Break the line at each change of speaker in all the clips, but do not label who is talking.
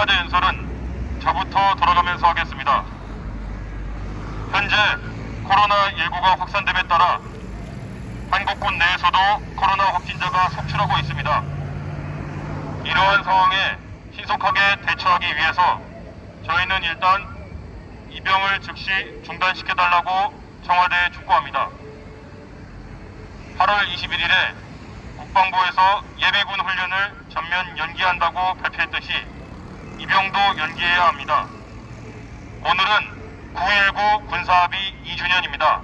평가대 연설은 저부터 돌아가면서 하겠습니다. 현재 코로나19가 확산됨에 따라 한국군 내에서도 코로나 확진자가 속출하고 있습니다. 이러한 상황에 신속하게 대처하기 위해서 저희는 일단 입영을 즉시 중단시켜달라고 청와대에 촉구합니다. 8월 21일에 국방부에서 예비군 훈련을 전면 연기한다고 발표했듯이 입영도 연기해야 합니다. 오늘은 9.19 군사합의 2주년입니다.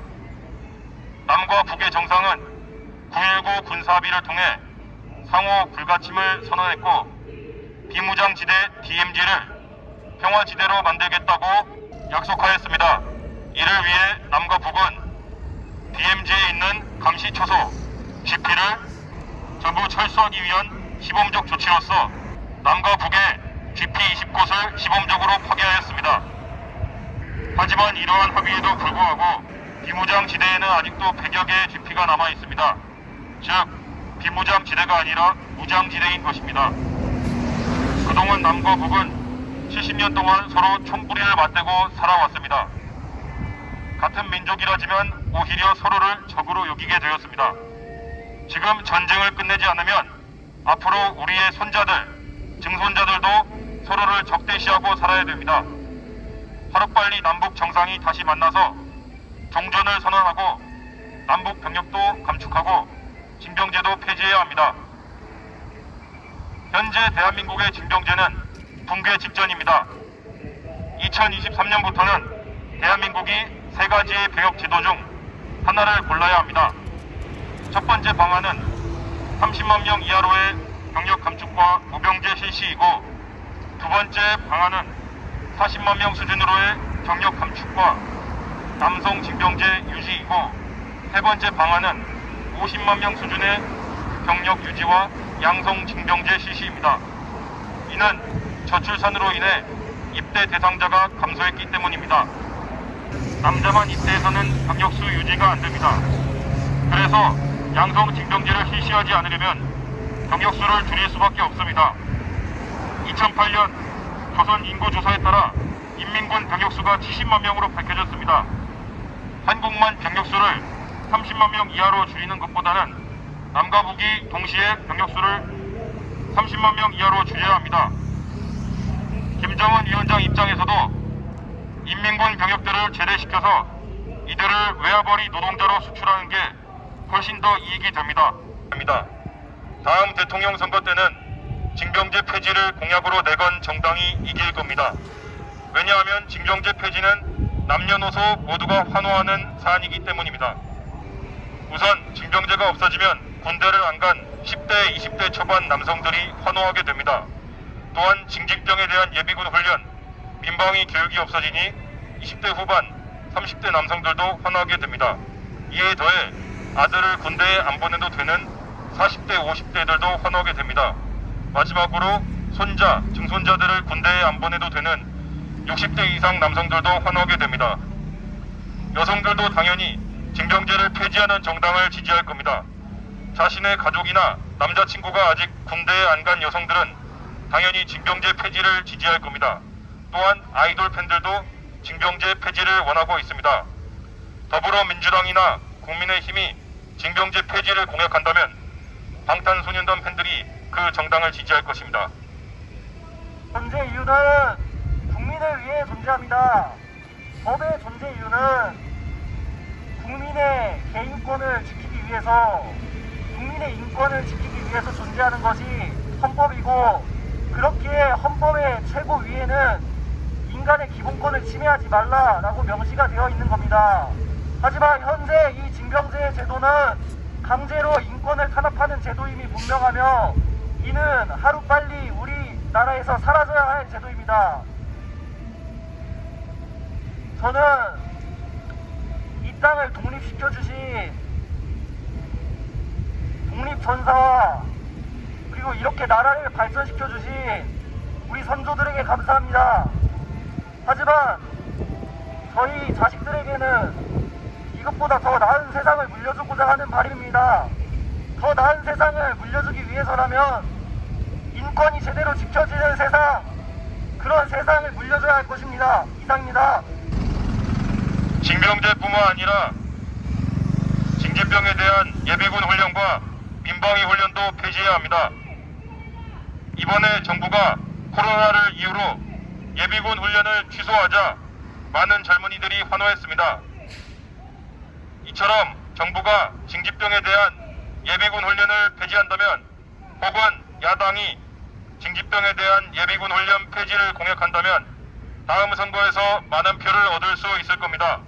남과 북의 정상은 9.19 군사합의를 통해 상호 불가침을 선언했고 비무장지대 DMZ를 평화지대로 만들겠다고 약속하였습니다. 이를 위해 남과 북은 DMZ에 있는 감시 초소 GP를 전부 철수하기 위한 시범적 조치로서 남과 북의 GP 20곳을 시범적으로 파괴하였습니다. 하지만 이러한 합의에도 불구하고 비무장 지대에는 아직도 100여 개의 GP가 남아 있습니다. 즉 비무장 지대가 아니라 무장 지대인 것입니다. 그동안 남과 북은 70년 동안 서로 총부리를 맞대고 살아왔습니다. 같은 민족이라지만 오히려 서로를 적으로 여기게 되었습니다. 지금 전쟁을 끝내지 않으면 앞으로 우리의 손자들, 증손자들도 서로를 적대시하고 살아야 됩니다. 하루빨리 남북 정상이 다시 만나서 종전을 선언하고 남북 병력도 감축하고 징병제도 폐지해야 합니다. 현재 대한민국의 징병제는 붕괴 직전입니다. 2023년부터는 대한민국이 세 가지의 병역 제도 중 하나를 골라야 합니다. 첫 번째 방안은 30만 명 이하로의 병력 감축과 무병제 실시이고 두 번째 방안은 40만 명 수준으로의 병력 감축과 남성 징병제 유지이고 세 번째 방안은 50만 명 수준의 병력 유지와 양성 징병제 실시입니다. 이는 저출산으로 인해 입대 대상자가 감소했기 때문입니다. 남자만 입대해서는 병력수 유지가 안 됩니다. 그래서 양성 징병제를 실시하지 않으려면 병력수를 줄일 수밖에 없습니다. 2008년 조선 인구 조사에 따라 인민군 병력수가 70만 명으로 밝혀졌습니다. 한국만 병력수를 30만 명 이하로 줄이는 것보다는 남과 북이 동시에 병력수를 30만 명 이하로 줄여야 합니다. 김정은 위원장 입장에서도 인민군 병력들을 제대시켜서 이들을 외화벌이 노동자로 수출하는 게 훨씬 더 이익이. 됩니다. 다음 대통령 선거 때는 징병제 폐지를 공약으로 내건 정당이 이길 겁니다. 왜냐하면 징병제 폐지는 남녀노소 모두가 환호하는 사안이기 때문입니다. 우선 징병제가 없어지면 군대를 안 간 10대, 20대 초반 남성들이 환호하게 됩니다. 또한 징집병에 대한 예비군 훈련, 민방위 교육이 없어지니 20대 후반, 30대 남성들도 환호하게 됩니다. 이에 더해 아들을 군대에 안 보내도 되는 40대, 50대들도 환호하게 됩니다. 마지막으로 손자, 증손자들을 군대에 안 보내도 되는 60대 이상 남성들도 환호하게 됩니다. 여성들도 당연히 징병제를 폐지하는 정당을 지지할 겁니다. 자신의 가족이나 남자친구가 아직 군대에 안 간 여성들은 당연히 징병제 폐지를 지지할 겁니다. 또한 아이돌 팬들도 징병제 폐지를 원하고 있습니다. 더불어민주당이나 국민의힘이 징병제 폐지를 공약한다면 방탄소년단 팬들이 그 정당을 지지할 것입니다.
존재 이유는 국민을 위해 존재합니다. 법의 존재 이유는 국민의 개인권을 지키기 위해서 국민의 인권을 지키기 위해서 존재하는 것이 헌법이고 그렇기에 헌법의 최고 위에는 인간의 기본권을 침해하지 말라라고 명시가 되어 있는 겁니다. 하지만 현재 이 징병제 제도는 강제로 인권을 탄압하는 제도임이 분명하며 이는 하루빨리 우리나라에서 사라져야 할 제도입니다. 저는 이 땅을 독립시켜 주신 독립전사와 그리고 이렇게 나라를 발전시켜 주신 우리 선조들에게 감사합니다. 하지만 저희 자식들에게는 이것보다 더 나은 세상을 물려주고자 하는 바람입니다. 더 나은 세상을 물려주기 위해서라면 인권이 제대로 지켜지는 세상, 그런 세상을 물려줘야 할 것입니다. 이상입니다.
징병제뿐만 아니라 징집병에 대한 예비군 훈련과 민방위 훈련도 폐지해야 합니다. 이번에 정부가 코로나를 이유로 예비군 훈련을 취소하자 많은 젊은이들이 환호했습니다. 이처럼 정부가 징집병에 대한 예비군 훈련을 폐지한다면 혹은 야당이 징집병에 대한 예비군 훈련 폐지를 공약한다면 다음 선거에서 많은 표를 얻을 수 있을 겁니다.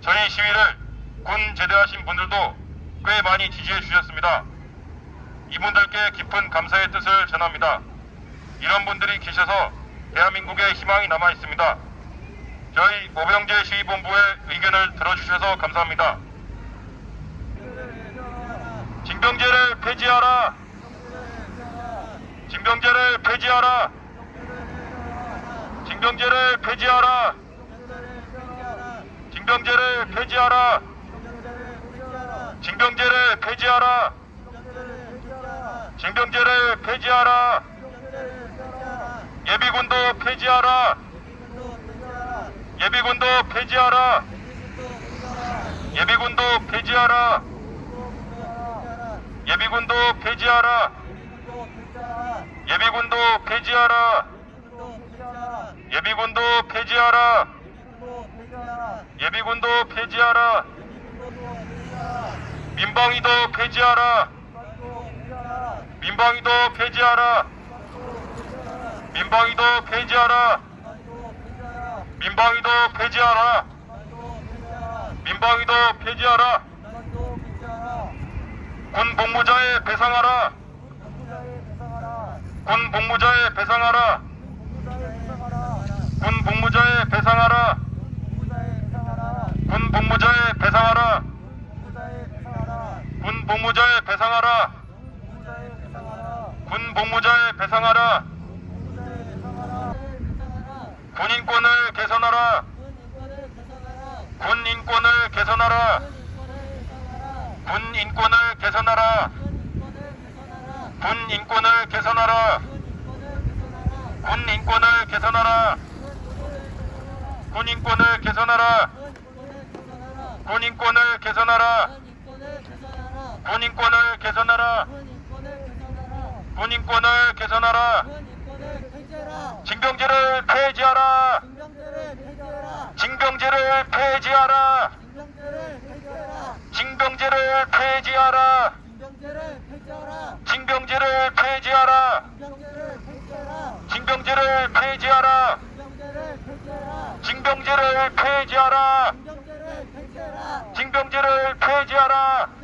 저희 시위를 군 제대하신 분들도 꽤 많이 지지해 주셨습니다. 이분들께 깊은 감사의 뜻을 전합니다. 이런 분들이 계셔서 대한민국에 희망이 남아 있습니다. 저희 모병제 시위본부의 의견을 들어주셔서 감사합니다. 징병제를 폐지하라! 징병제를 폐지하라! 징병제를 폐지하라! 징병제를 폐지하라! 징병제를 폐지하라! 징병제를 폐지하라! 예비군도 폐지하라! 예비군도 폐지하라! 예비군도 폐지하라! 예비군도 폐지하라! 예비군도 폐지하라! 예비군도 폐지하라! 예비군도 폐지하라! 민방위도 폐지하라! 민방위도 폐지하라! 민방위도 폐지하라! 민방위도 폐지하라! 민방위도 폐지하라! 군 복무자에 배상하라! 군 복무자에 배상하라! 군 복무자에 배상하라! 군 복무자에 배상하라! 군 복무자에 배상하라! 군 복무자에 배상하라! 군 인권을 개선하라! 군 인권을 개선하라! 군 인권을 개선하라! 군 인권을 개선하라! 군 인권을 개선하라! 군 인권을 개선하라! 군 인권을 개선하라! 군 인권을 개선하라! 군 인권을 개선하라! 징병제를 폐지하라! 징병제를 폐지하라! 징병제를 폐지하라! 징병제를 폐지하라! 징병제를 폐지하라! 징병제를 폐지하라! 징병제를 폐지하라!